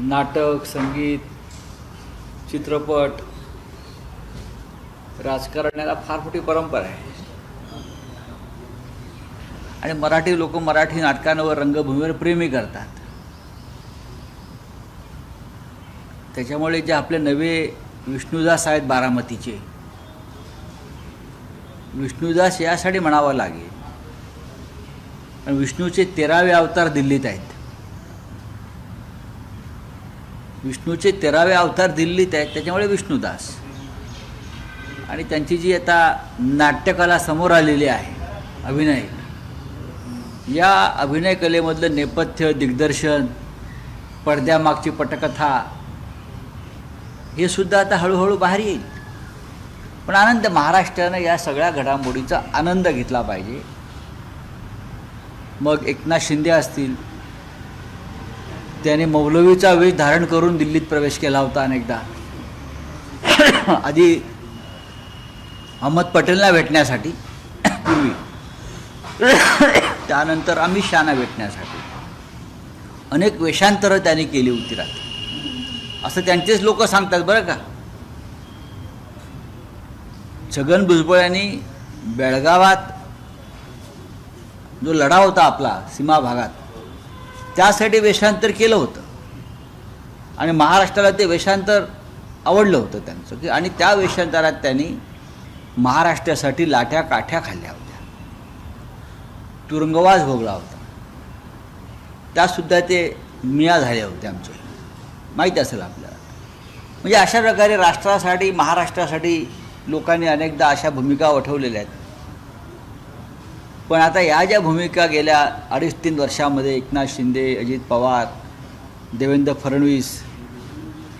नाटक संगीत चित्रपट राजकारण्याला फार मोठी परंपरा आहे. आणि मराठी लोक मराठी नाटकांवर रंगभूमीवर प्रेमी करतात. त्याच्यामुळे जे आपले नवे विष्णुदास आहेत बारामतीचे विष्णुदास यासाठी म्हणावं लागेल. विष्णूचे तेरावे अवतार दिल्लीत आहेत. विष्णूचे तेरावे अवतार दिल्लीत आहेत त्याच्यामुळे विष्णुदास आणि त्यांची जी आता नाट्यकला समोर आलेली आहे अभिनय. या अभिनय कलेमधलं नेपथ्य दिग्दर्शन पडद्यामागची पटकथा हे सुद्धा आता हळूहळू बाहेर येईल. पण आनंद महाराष्ट्रानं या सगळ्या घडामोडीचा आनंद घेतला पाहिजे. मग एकनाथ शिंदे असतील त्याने मौलवीचा वेश धारण करून दिल्लीत प्रवेश केला होता अनेकदा. आधी अहमद पटेलला भेटण्यासाठी पूर्वी. त्यानंतर अमित शहाना भेटण्यासाठी. अनेक वेषांतरं त्याने केली होती रात्री. असं त्यांचेच लोक सांगतात बरं का. छगन भुजबळ यांनी बेळगावात जो लढा होता आपला सीमा भागात त्यासाठी वेषांतर केलं होतं. आणि महाराष्ट्राला ते वेषांतर आवडलं होतं त्यांचं. की आणि त्या वेषांतरात त्यांनी महाराष्ट्रासाठी लाठ्या काठ्या खाल्ल्या होत्या. तुरुंगवास भोगला होता. त्यासुद्धा ते मिया झाले होते आमचे माहीत असेल आपल्याला. म्हणजे अशा प्रकारे राष्ट्रासाठी महाराष्ट्रासाठी लोकांनी अनेकदा अशा भूमिका वठवलेल्या आहेत. पण आता या ज्या भूमिका गेल्या अडीच तीन वर्षामध्ये एकनाथ शिंदे अजित पवार देवेंद्र फडणवीस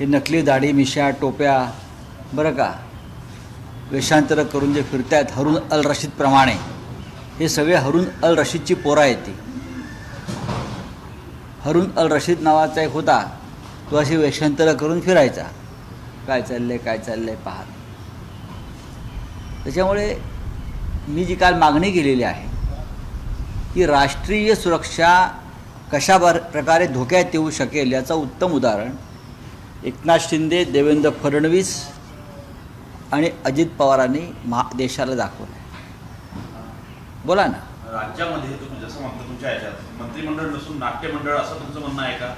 हे नकली दाढी मिशा टोप्या बरं का वेषांतर करून जे फिरतायत हरून अल रशीदप्रमाणे हे सगळे हरून अल रशीदची पोरा येते हरून अल रशीद नावाचा एक होता तो अशी वेषांतरं करून फिरायचा. काय चाललंय काय चाललंय पाहत. त्याच्यामुळे मी जी काल मागणी केलेली आहे की राष्ट्रीय सुरक्षा कशा प्रकारे धोक्यात येऊ शकेल याचं उत्तम उदाहरण एकनाथ शिंदे देवेंद्र फडणवीस आणि अजित पवारांनी महा देशाला दाखवलं. बोला ना. राज्यामध्ये तुम्ही जसं म्हणता तुमच्या ह्याच्यात. मंत्रिमंडळ नसून नाट्यमंडळ असं तुमचं म्हणणं आहे का?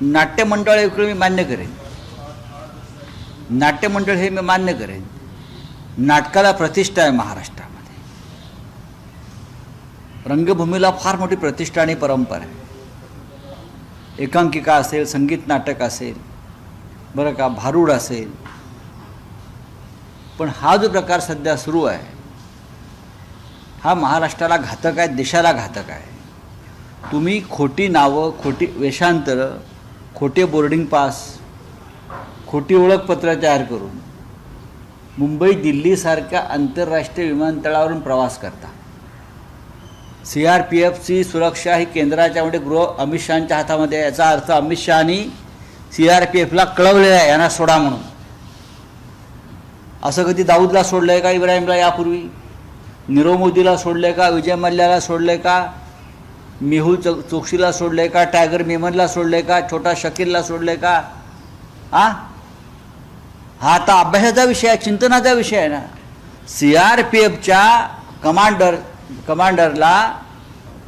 नाट्यमंडळ इकडे मी मान्य करेन. नाट्यमंडळ हे मी मान्य करेन. नाटकाला प्रतिष्ठा आहे महाराष्ट्रामध्ये रंगभूमीला फार मोठी प्रतिष्ठा आणि परंपरा आहे. एकांकिका असेल संगीत नाटक असेल बरं का भारूड असेल. पण हा जो प्रकार सध्या सुरू आहे हा महाराष्ट्राला घातक आहे देशाला घातक आहे. तुम्ही खोटी नावं खोटी वेषांतरं खोटे बोर्डिंग पास खोटी ओळखपत्र तयार करून मुंबई दिल्लीसारख्या आंतरराष्ट्रीय विमानतळावरून प्रवास करता. सी आर पी एफची सुरक्षा ही केंद्राच्या म्हणजे गृह अमित शहाच्या हातामध्ये याचा अर्थ अमित शहानी सी आर पी एफला कळवलेलं आहे यांना सोडा म्हणून. असं कधी दाऊदला सोडलं आहे का इब्राहिमला यापूर्वी? नीरव मोदीला सोडलं आहे का? विजय मल्ल्याला सोडलं आहे का? मेहुल चो चोक्सीला सोडलं आहे का? टायगर मेमनला सोडलं आहे का? छोटा शकीलला सोडलं आहे का? हा हा आता अभ्यासाचा विषय आहे चिंतनाचा विषय आहे ना. सी आर पी एफच्या कमांडर कमांडरला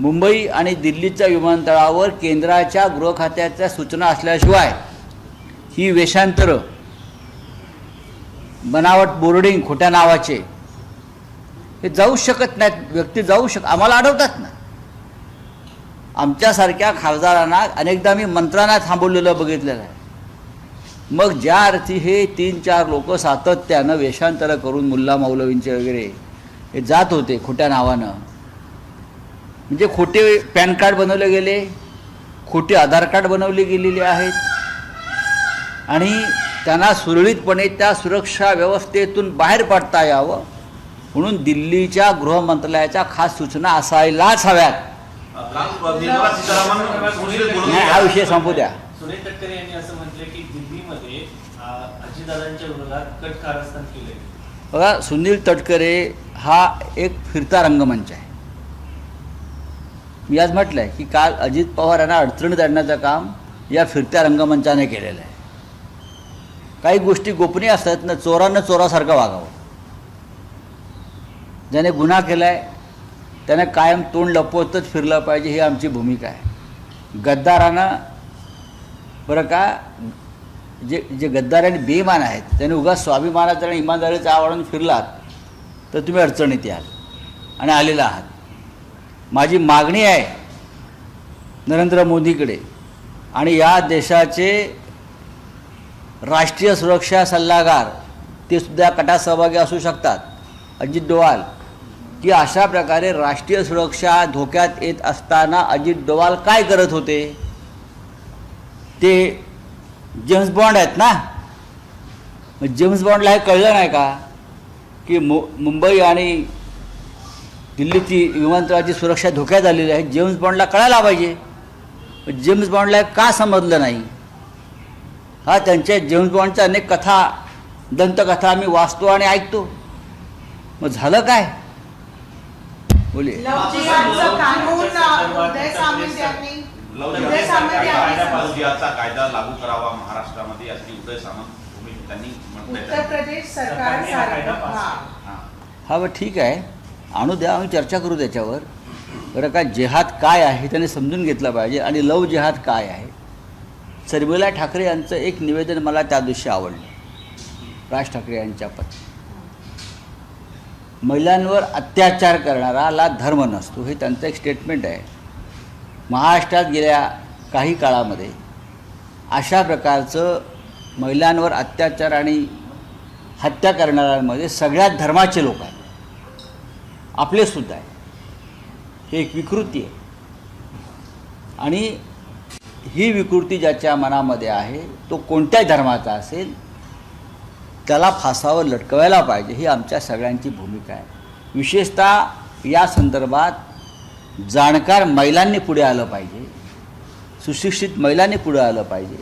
मुंबई आणि दिल्लीच्या विमानतळावर केंद्राच्या गृह खात्याच्या सूचना असल्याशिवाय ही वेषांतरं बनावट बोर्डिंग खोट्या नावाचे हे जाऊ शकत नाहीत व्यक्ती जाऊ शक आम्हाला अडवतात ना. आमच्यासारख्या खासदारांना अनेकदा मी मंत्र्यांना थांबवलेलं बघितलेलं आहे. मग ज्या अर्थी हे तीन चार लोक सातत्यानं वेषांतरं करून मुल्ला मौलवींचे वगैरे हे जात होते खोट्या नावानं. म्हणजे खोटे पॅन कार्ड बनवले गेले खोटे आधार कार्ड बनवले गेलेले आहेत. आणि त्यांना सुरळीतपणे त्या सुरक्षा व्यवस्थेतून बाहेर पडता यावं म्हणून दिल्लीच्या गृहमंत्रालयाच्या खास सूचना असायलाच हव्यात. नाही हा विषय संपू द्या. सुनील तटकरे यांनी असं म्हटलं की दिल्लीमध्ये अजितदादांच्या विरोधात कट कारस्थान केले बघा सुनील तटकरे हा एक फिरता रंगमंच आहे. मी आज म्हटलं आहे की काल अजित पवार यांना अडचणीत आणण्याचं काम या फिरत्या रंगमंचाने केलेलं आहे. काही गोष्टी गोपनीय असतात ना चोरानं चोरासारखं वागावं. ज्याने गुन्हा केला आहे त्याने कायम तोंड लपवतच फिरलं पाहिजे ही आमची भूमिका आहे. गद्दारानं बरं का जे जे गद्दार आणि बेईमान आहेत त्याने उगा स्वाभिमानाचा आणि इमानदारीचा आवडून फिरलात तर तुम्ही अडचणीत याल आणि आलेला आहात. माझी मागणी आहे नरेंद्र मोदीकडे आणि या देशाचे राष्ट्रीय सुरक्षा सल्लागार ते सुद्धा कटात सहभागी असू शकतात. अजित डोवाल की अशा प्रकारे राष्ट्रीय सुरक्षा धोक्यात येत असताना अजित डोवाल काय करत होते? ते जेम्स बॉन्ड आहेत ना? मग जेम्स बॉन्डला हे कळलं नाही का? की मु मुंबई आणि दिल्लीची विमानतळाची सुरक्षा धोक्यात आलेली आहे. जेम्स बॉन्डला कळायला पाहिजे. जेम्स बॉन्डला हे का समजलं नाही? हा त्यांच्या जेम्स बॉन्डच्या अनेक कथा दंतकथा आम्ही वाचतो आणि ऐकतो. मग झालं काय? बोले. कानून उदय सामंत यांनी कायदा- लागू करावा महाराष्ट्रामध्ये यासाठी उदय सामंत भूमिका त्यांनी म्हटलंय. उत्तर प्रदेश सरकार सरकारने हा कायदा सारखं पास हा. केला. हा. हा बरं ठीक आहे. आणू द्या आम्ही चर्चा करू त्याच्यावर. बरं का जेहाद काय आहे हे त्यांनी समजून घेतलं पाहिजे. आणि लव जेहाद काय आहे? शर्मिला ठाकरे यांचं एक निवेदन मला त्या दिवशी आवडलं. राज ठाकरे यांच्या पत्नी. महिलांवर अत्याचार करणाराला धर्म नसतो हे त्यांचं एक स्टेटमेंट आहे. महाराष्ट्रात गेल्या काही काळामध्ये अशा प्रकारचं महिलांवर अत्याचार आणि हत्या करणाऱ्यांमध्ये सगळ्यात धर्माचे लोक आहेत. आपलेसुद्धा आहे हे एक विकृती आहे. आणि ही विकृती ज्याच्या मनामध्ये आहे तो कोणत्याही धर्माचा असेल त्याला फासावर लटकवायला पाहिजे ही आमच्या सगळ्यांची भूमिका आहे. विशेषतः या संदर्भात जाणकार महिलांनी पुढे आलं पाहिजे. सुशिक्षित महिलांनी पुढे आलं पाहिजे.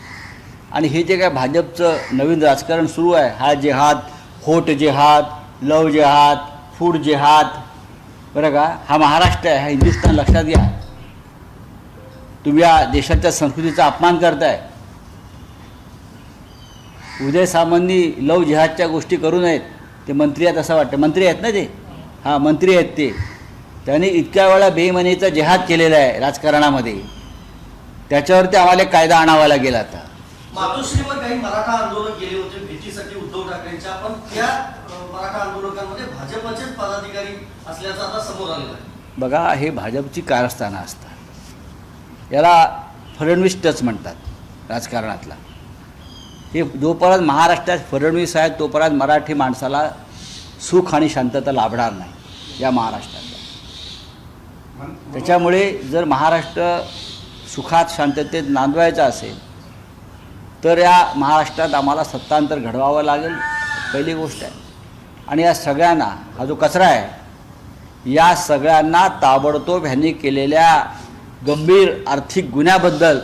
आणि हे जे काय भाजपचं नवीन राजकारण सुरू आहे हा जेहाद होट जेहाद लव जेहाद फूड जेहाद बरं का? हा महाराष्ट्र आहे हा हिंदुस्थान लक्षात घ्या. तुम्ही या देशाच्या संस्कृतीचा अपमान करताय. उदय सामांनी लव जिहादच्या गोष्टी करू नयेत. ते मंत्री आहेत असं वाटतं. मंत्री आहेत ना ते? हां मंत्री आहेत ते. त्यांनी इतक्या वेळा बेईमानीचा जिहाद केलेला आहे राजकारणामध्ये. त्याच्यावरती आम्हाला कायदा आणावा लागेल आता. मातोश्रीवर काही मराठा आंदोलक गेले होते भेटीसाठी उद्धव ठाकरेंच्या पण त्या मराठा आंदोलकांमध्ये भाजपचेच पदाधिकारी असल्याचं आता समोर आलेलं आहे. बघा हे भाजपची कारस्थानं असतात. याला फडणवीस टच म्हणतात राजकारणातला. हे जोपर्यंत महाराष्ट्रात फडणवीस आहेत तोपर्यंत मराठी माणसाला सुख आणि शांतता लाभणार नाही या महाराष्ट्रात. त्याच्यामुळे जर महाराष्ट्र सुखात शांततेत नांदवायचा असेल तर या महाराष्ट्रात आम्हाला सत्तांतर घडवावं लागेल पहिली गोष्ट आहे. आणि या सगळ्यांना हा जो कचरा आहे या सगळ्यांना ताबडतोब ह्यांनी केलेल्या गंभीर आर्थिक गुन्ह्याबद्दल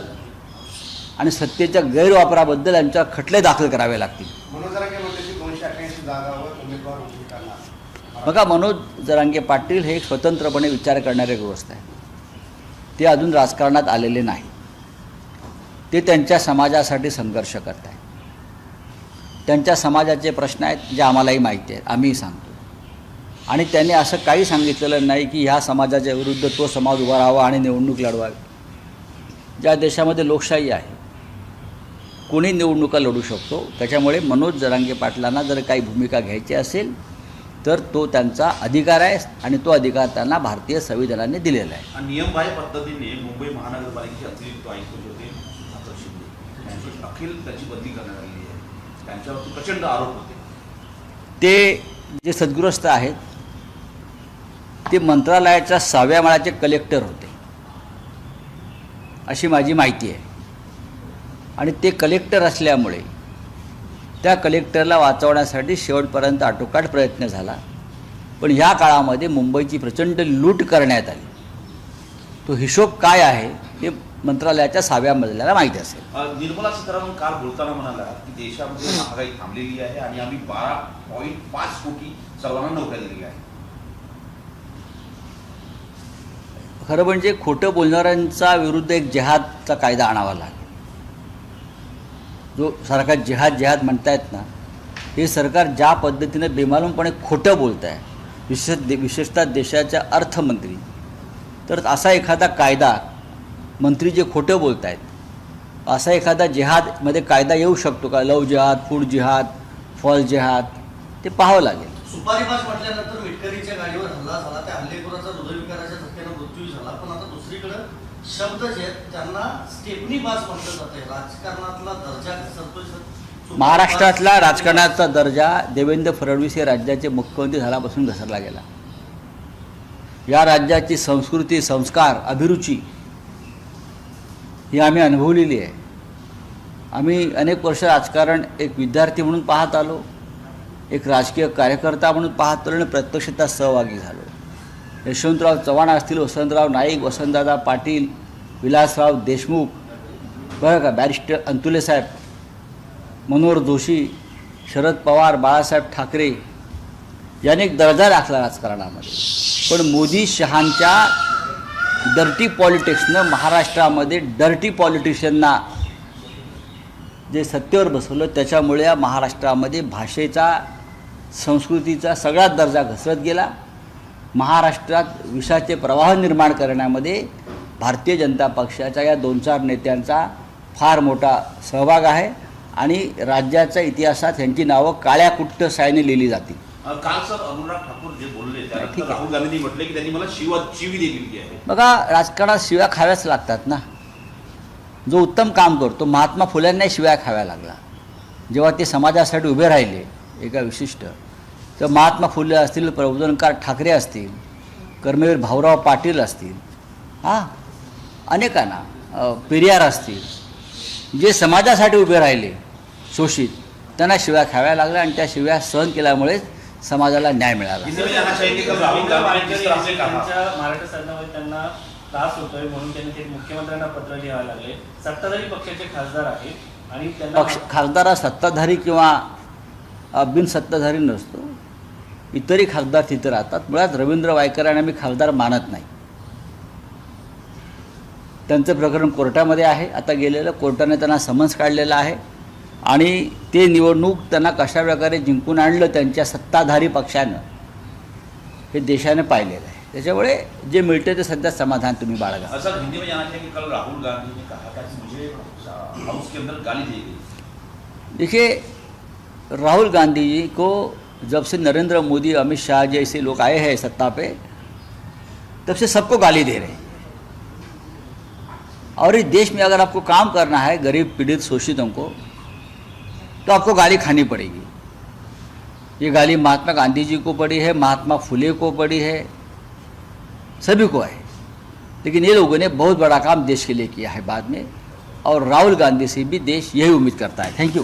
आणि सत्तेच्या गैरवापराबद्दल यांच्या खटले दाखल करावे लागतील. बघा मनोज जरांगे पाटील हे स्वतंत्रपणे विचार करणारे गृहस्थ आहे. ते अजून राजकारणात आलेले नाही. ते त्यांच्या समाजासाठी संघर्ष करत आहेत. त्यांच्या समाजाचे प्रश्न आहेत जे आम्हालाही माहिती आहेत आम्हीही सांगतो. आणि त्यांनी असं काही सांगितलेलं नाही की ह्या समाजाच्या विरुद्ध तो समाज उभा राहावा आणि निवडणूक लढवावी. ज्या देशामध्ये लोकशाही आहे कोणी निवडणुका लढू शकतो त्याच्यामुळे मनोज जरांगे पाटलांना जर काही भूमिका घ्यायची असेल तर तो त्यांचा अधिकार आहे आणि तो अधिकार त्यांना भारतीय संविधानाने दिलेला आहे. नियमबाह्य पद्धतीने मुंबई महानगरपालिकेचे अतिरिक्त आयुक्त होते अतुल शिंदे अखिल त्याची बदली करण्यात आलेली आहे. त्यांच्यावरती प्रचंड आरोप होते. ते जे सद्ग्रस्त आहेत ते मंत्रालयाच्या सहाव्या माळ्याचे कलेक्टर होते. अशी माझी माहिती आहे. आणि ते कलेक्टर असल्यामुळे त्या कलेक्टरला वाचवण्यासाठी शेवटपर्यंत आटोकाट प्रयत्न झाला. पण ह्या काळामध्ये मुंबईची प्रचंड लूट करण्यात आली. तो हिशोब काय आहे हे मंत्रालयाच्या सहाव्या मजल्याला माहिती असेल. निर्मला सीतारामन काल बोलताना म्हणाला की देशामध्ये महागाई थांबलेली आहे आणि आम्ही बारा पॉईंट पाच कोटी सर्वांना नोकऱ्या दिलेल्या आहेत खरं म्हणजे खोटं बोलणाऱ्यांचा विरुद्ध एक जिहादचा कायदा आणावा लागेल. जो सरकार जिहाद जिहाद म्हणतायत ना हे सरकार ज्या पद्धतीनं बेमालूमपणे खोटं बोलत आहे विशेष दे विशेषतः देशाच्या अर्थमंत्री तर असा एखादा कायदा मंत्री जे खोटं बोलत आहेत असा एखादा जिहादमध्ये कायदा येऊ शकतो का? लव जिहाद फूड जिहाद फॉल जिहाद ते पाहावं लागेल. सुपारी सुपारीबाज म्हटल्यानंतर विटकरीच्या गाडीवर हल्ला झाला त्या हल्लेखोराचा हृदयविकाराच्या धक्क्यानं मृत्यू झाला पण आता दुसरीकडं शब्द जे आहेत त्यांना स्टेपनी बाज म्हटलं जाते. राजकारणातला दर्जा. महाराष्ट्रातला राजकारणाचा दर्जा देवेंद्र फडणवीस हे राज्याचे मुख्यमंत्री झाल्यापासून घसरला गेला. या राज्याची संस्कृती संस्कार अभिरुची ही आम्ही अनुभवलेली आहे. आम्ही अनेक वर्ष राजकारण एक विद्यार्थी म्हणून पाहत आलो एक राजकीय कार्यकर्ता म्हणून पाहत आलो आणि प्रत्यक्ष त्यात सहभागी झालो. यशवंतराव चव्हाण असतील वसंतराव नाईक वसंतदादा पाटील विलासराव देशमुख बरं का बॅरिस्टर अंतुले साहेब मनोहर जोशी शरद पवार बाळासाहेब ठाकरे याने एक दर्जा राखला राजकारणामध्ये. पण मोदी शहांच्या डर्टी पॉलिटिक्सनं महाराष्ट्रामध्ये डर्टी पॉलिटिशियनना जे सत्तेवर बसवलं त्याच्यामुळे या महाराष्ट्रामध्ये भाषेचा संस्कृतीचा सगळाच दर्जा घसरत गेला. महाराष्ट्रात विषाचे प्रवाह निर्माण करण्यामध्ये भारतीय जनता पक्षाच्या या दोन चार नेत्यांचा फार मोठा सहभाग आहे आणि राज्याच्या इतिहासात यांची नावं काळ्या कुट्ट सायने लिहिली जातील. काल सर? अनुराग ठाकूर जे बोलले. राहुल गांधींनी म्हटले की त्यांनी मला शिवा शिवी दिलेली आहे. बघा राजकारणात शिव्या खाव्याच लागतात ना. जो उत्तम काम करतो महात्मा फुल्यांनाही शिव्या खाव्या लागला. जेव्हा ते समाजासाठी उभे राहिले एका विशिष्ट तर महात्मा फुले असतील प्रबोधनकार ठाकरे असतील कर्मवीर भाऊराव पाटील असतील हां अनेकांना पेरियार असतील जे समाजासाठी उभे राहिले शोषित त्यांना शिव्या खाव्या लागल्या आणि त्या शिव्या सहन केल्यामुळेच समाजाला न्याय मिळाला. त्रास होतोय म्हणून त्यांनी ते मुख्यमंत्र्यांना पत्र लागले. सत्ताधारी पक्षाचे खासदार आहेत आणि त्यांना पक्ष खासदार हा सत्ताधारी किंवा बिनसत्ताधारी नसतो. इतरही खासदार तिथे राहतात. मुळात रवींद्र वायकरांना मी खासदार मानत नाही. त्यांचं प्रकरण कोर्टामध्ये आहे. आता गेलेलं कोर्टाने त्यांना समन्स काढलेलं आहे. आणि ते निवडणूक त्यांना कशा प्रकारे जिंकून आणलं त्यांच्या सत्ताधारी पक्षानं हे देशाने पाहिलेलं आहे. त्याच्यामुळे जे मिळते ते सध्या समाधान तुम्ही बाळगा. ऐसा हिंदी में जाना चाहिए कि कल राहुल गांधी ने कहा था कि मुझे अ, हाउस के अंदर गाली दी गई देखिए राहुल गांधी जी को जब से नरेंद्र मोदी, अमित शाह जैसे लोग आए हैं सत्ता पे, तब से सबको गाली दे रहे हैं। और इस देश में अगर आपको काम करना है, गरीब, पीड़ित, शोषितों को तो आपको गाली खानी पड़ेगी। ये गाली महात्मा गांधी जी को पड़ी है, महात्मा फुले को पड़ी है, सभी को है। लेकिन ये लोगों ने बहुत बड़ा काम देश के लिए किया है बाद में, और राहुल गांधी से भी देश यही उम्मीद करता है। Thank you